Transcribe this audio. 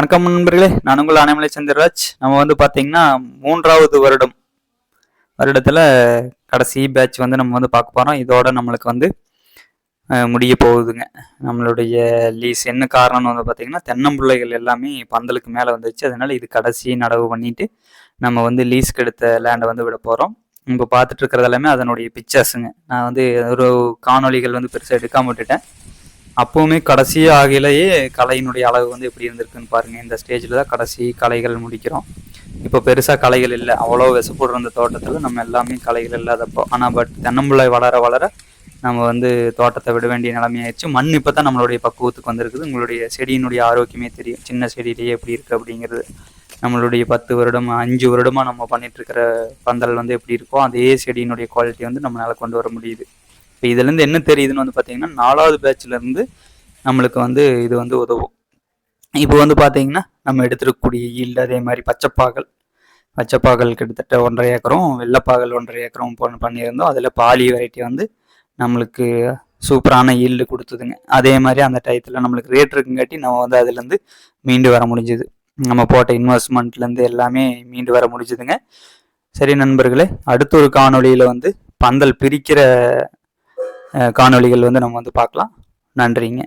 வணக்கம் நண்பர்களே. நான் உங்கள் அனைமலை சந்திரராஜ். நம்ம வந்து பார்த்தீங்கன்னா மூன்றாவது வருடம் வருடத்தில் கடைசி பேட்ச் வந்து நம்ம வந்து பார்க்க போகிறோம் இதோட நம்மளுக்கு வந்து முடிய போகுதுங்க. நம்மளுடைய லீஸ் என்ன காரணம்னு வந்து பார்த்தீங்கன்னா தென்னம்பிள்ளைகள் எல்லாமே பந்தலுக்கு மேலே வந்துச்சு அதனால இது கடைசி நடவு பண்ணிட்டு நம்ம வந்து லீஸ்க்கு எடுத்த லேண்டை வந்து விட போகிறோம் இப்போ பார்த்துட்டு இருக்கிறது எல்லாமே அதனுடைய பிக்சர்ஸுங்க நான் வந்து ஒரு காணொளிகள் வந்து பெருசாக எடுக்காம விட்டுட்டேன். அப்போவுமே கடைசி ஆகிலேயே கலையினுடைய அளவு வந்து எப்படி இருந்திருக்குன்னு பாருங்க. இந்த ஸ்டேஜில் தான் கடைசி கலைகள் முடிக்கிறோம். இப்போ பெருசாக கலைகள் இல்லை. அவ்வளோ விசப்படுற அந்த தோட்டத்தில் நம்ம எல்லாமே கலைகள் இல்லாதப்போ. ஆனால் பட் தென்னம்பிள்ளை வளர வளர நம்ம வந்து தோட்டத்தை விட வேண்டிய நிலைமையாயிடுச்சு. மண் இப்போ தான் நம்மளுடைய பக்குவத்துக்கு வந்திருக்குது. உங்களுடைய செடியினுடைய ஆரோக்கியமே தெரியும். சின்ன செடியிலேயே எப்படி இருக்குது அப்படிங்கிறது. நம்மளுடைய பத்து வருடம் அஞ்சு வருடமாக நம்ம பண்ணிட்டு இருக்கிற பந்தல் வந்து எப்படி இருக்கோ அதே செடியினுடைய குவாலிட்டி வந்து நம்மளால் கொண்டு வர முடியுது. இப்போ இதுலேருந்து என்ன தெரியுதுன்னு வந்து பார்த்தீங்கன்னா நாலாவது பேட்ச்லேருந்து இருந்து நம்மளுக்கு வந்து இது வந்து உதவும். இப்போ வந்து பார்த்தீங்கன்னா நம்ம எடுத்துருக்கக்கூடிய ஈல்டு அதே மாதிரி பச்சைப்பாகல் பச்சைப்பாகல் கிட்டத்தட்ட ஒன்றரை ஏக்கரும் வெள்ளைப்பாகல் ஒன்றரை ஏக்கரும் பண்ணியிருந்தோம். அதில் பாலி வெரைட்டி வந்து நம்மளுக்கு சூப்பரான ஈல்டு கொடுத்ததுங்க. அதே மாதிரி அந்த டயத்தில் நம்மளுக்கு ரேட் இருக்குங்காட்டி நம்ம வந்து அதுலேருந்து மீண்டு வர முடிஞ்சுது. நம்ம போட்ட இன்வெஸ்ட்மெண்ட்லேருந்து எல்லாமே மீண்டு வர முடிஞ்சுதுங்க. சரி நண்பர்களே அடுத்த ஒரு காணொளியில் வந்து பந்தல் பிரிக்கிற காணொளிகள் வந்து நம்ம வந்து பார்க்கலாம். நன்றிங்க.